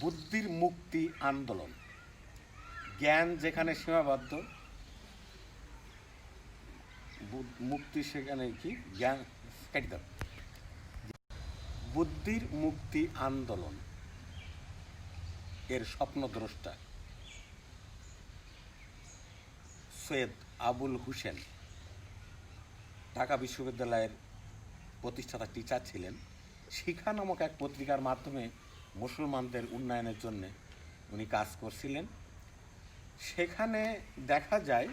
বুদ্ধির মুক্তি আন্দোলন। জ্ঞান যেখানে সীমাবদ্ধ মুক্তি সেখানে কি? জ্ঞান বুদ্ধির মুক্তি আন্দোলন, এর স্বপ্নদ্রষ্টা সৈয়দ আবুল হুসেন। ঢাকা বিশ্ববিদ্যালয়ের প্রতিষ্ঠাতা টিচার ছিলেন। শিখা নামক এক পত্রিকার মাধ্যমে মুসলমানদের উন্নয়নের জন্যে উনি কাজ করছিলেন। সেখানে দেখা যায়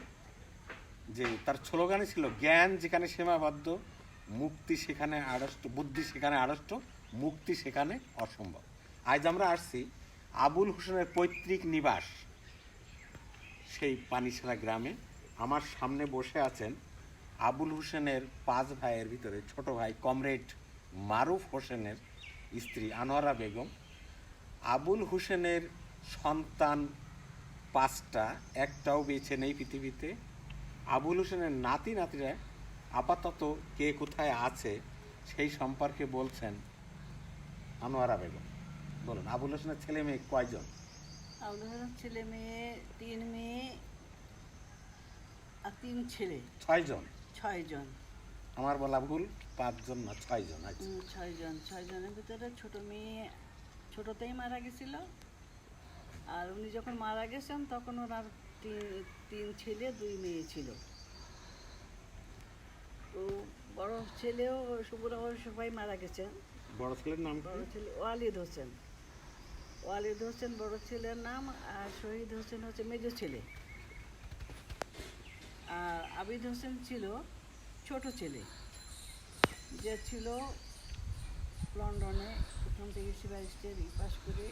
যে তার স্লোগানই ছিল, জ্ঞান যেখানে সীমাবদ্ধ, মুক্তি সেখানে আড়ষ্ট, বুদ্ধি সেখানে আড়ষ্ট, মুক্তি সেখানে অসম্ভব। আজ আমরা আসছি আবুল হোসেনের পৈতৃক নিবাস, সেই পানিছড়া গ্রামে। আমার সামনে বসে আছেন আবুল হোসেনের পাঁচ ভাইয়ের ভিতরে ছোট ভাই কমরেড মারুফ হোসেনের স্ত্রী আনোয়ারা বেগম। আবুল হোসেনের সন্তান পাঁচটা একটাও বেছে নেই পৃথিবীতে। আবুল হোসেনের নাতি নাতিরা আপাতত কে কোথায় আছে সেই সম্পর্কে বলছেন আনোয়ারা বেগম। বলুন আবুল হোসেনের ছেলে মেয়ে কয়জন? আপনার ছেলে মেয়ে তিন মেয়ে আর তিন ছেলে। ছয়জন? ছয়জন। আমার বলা ভুল পাঁচজন না ছয়জন আচ্ছা। উম, ছয়জন ছয়জনের ভিতরে ছোট মেয়ে ছোটতেই মারা গেছিল। আর উনি যখন মারা গেছেন তখন ওনার তিন ছেলে দুই মেয়ে ছিল। তো বড় ছেলেও সুবুরা সবাই মারা গেছেন। বড় ছেলের নাম বড় ছেলে ওয়ালিদ হোসেন। ওয়ালিদ হোসেন বড় ছেলের নাম আর শহীদ হোসেন হচ্ছে মেজ ছেলে। আর আবিদ হোসেন ছিল ছোট ছেলে। যে ছিল লন্ডনে প্রথম থেকে সিবারিস্টের পাস করে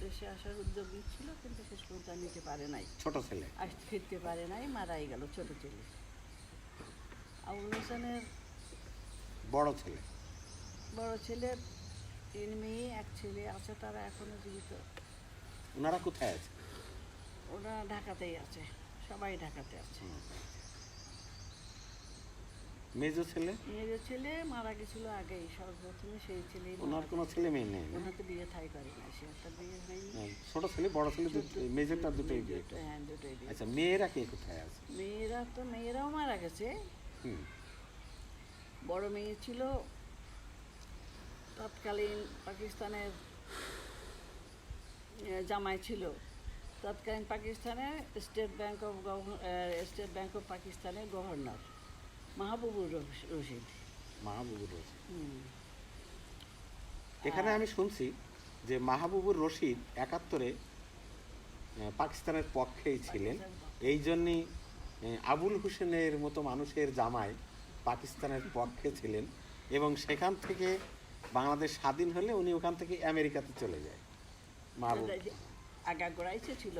দেশে আসার উদ্যোগ নিচ্ছিল কিন্তু শেষ পর্যন্ত আর নিতে পারে নাই। ছোট ছেলে? আস ফিরতে পারে নাই মারাই গেল ছোট ছেলে। আবুল হোসেনের বড় ছেলে? বড় ছেলের তিন মেয়ে এক ছেলে আছে তারা এখনও জীবিত। ওনারা কোথায় আছে? ওরা ঢাকাতেই আছে সবাই ঢাকাতে আছে। মেজো ছেলে? মেয়ের ছেলে মারা গেছিল আগেই সর্বপ্রথমে সেই ছেলে ওনার কোনো ছেলে মেয়ে নেই? ওনার তো বিয়ে থাই করে না সে একটা বিয়ে হয়নি। হ্যাঁ, ছোট ছেলে বড় ছেলে মেজরটা দুটোই বিয়ে। হ্যাঁ দুটোই বিয়ে। আচ্ছা মেয়েরা কে কোথায় আছে? মেয়েরা তো মেয়েরাও মারা গেছে। হুম। বড় মেয়ে ছিল তৎকালীন পাকিস্তানের জামাই ছিল। তৎকালীন পাকিস্তানের state bank of state bank of পাকিস্তানের গভর্নর। মাহবুবুর রশিদ। মাহবুবুর রশিদ। এখানে আমি শুনছি যে মাহবুবুর রশিদ একাত্তরে পাকিস্তানের পক্ষেই ছিলেন। এই জন্যই আবুল হোসেনের মতো মানুষের জামাই পাকিস্তানের পক্ষে ছিলেন এবং সেখান থেকে বাংলাদেশ স্বাধীন হলে উনি ওখান থেকে আমেরিকাতে চলে যায়। মাহবুব আগা গোড়াইছে ছিল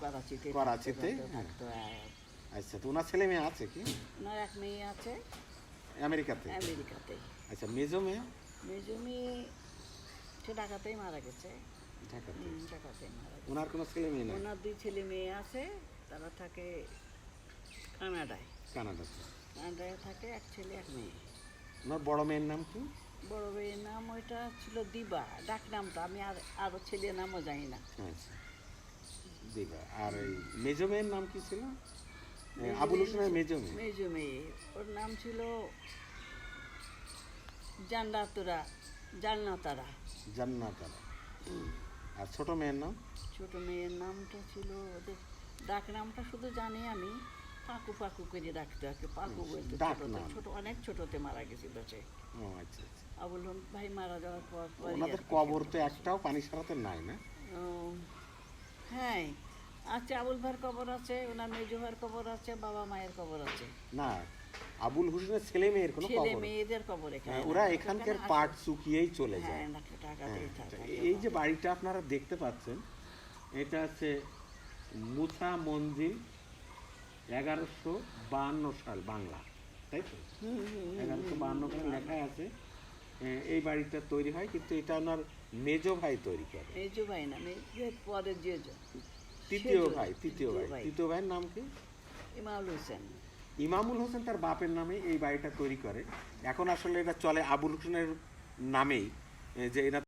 করাচিতে। করাচিতে, আচ্ছা তো ওনার ছেলে মেয়ে আছে কি? ওনার এক মেয়ে আছে। আমেরিকাতে? আমেরিকাতে। আচ্ছা মেজো মেয়ে? মেজো মেয়ে সে ঢাকাতেই মারা গেছে। ঢাকাতে? ঢাকাতেই মারা গেছে। ওনার কোনো ছেলে মেয়ে নেই? ওনার দুই ছেলে মেয়ে আছে তারা থাকে কানাডায়। কানাডাতে? কানাডায় থাকে এক ছেলে এক মেয়ে। ওনার বড় মেয়ের নাম কি? বড় মেয়ের নাম ওইটা ছিল দিবা ডাক নামটা আমি আর আরও ছেলের নামও জানি না। আচ্ছা দিবা। আর এই মেজো মেয়ের নাম কি ছিল? আবুল হোসেনের মেজো মেয়ে। মেজো মেয়ে। ওর নাম ছিল জান্নাতুরা জান্নাতারা। জান্নাতারা। আর ছোট মেয়ের নাম? ছোট মেয়ের নামটা ছিল ওদের ডাক নামটা শুধু জানি আমি পাকু পাকু করে ডাকতে আর পাকু বলতে ছোটতে। ছোট অনেক ছোটতে মারা গেছিল সে। ও আচ্ছা আচ্ছা। আবুল ভাই মারা যাওয়ার পর ওনাদের কবর তো একটাও পানি সারাতে নাই না? হ্যাঁ আচ্ছা আবুল ভাইয়ের কবর আছে ওনার মেজো ভাইয়ের কবর আছে বাবা মায়ের কবর আছে। না আবুল হোসেনের ছেলে মেয়ের কোনো ছেলে মেয়েদের কবর এখানে হ্যাঁ, ওরা এখানকার পাট চুকিয়েই চলে যায়। হ্যাঁ ঢাকাতেই হ্যাঁ, এই যে বাড়িটা আপনারা দেখতে পাচ্ছেন এটা হচ্ছে মুসা মঞ্জিল এগারোশো বাহান্ন সাল বাংলা তাই তো? এগারোশো বাহান্ন সালে লেখা আছে এই বাড়িটা তৈরি হয় কিন্তু এটা ওনার মেজো ভাই তৈরি করে। মেজো ভাই না মেজো পরের জেজো তৃতীয় ভাই তৃতীয় ভাই। ভাই। তৃতীয় ভাইয়ের নাম কি? ইমামুল হোসেন। ইমামুল হোসেন তার বাপের নামে এই বাড়িটা তৈরি করে। এখন আসলে এটা চলে আবুল হোসেনের নামেই যে এরা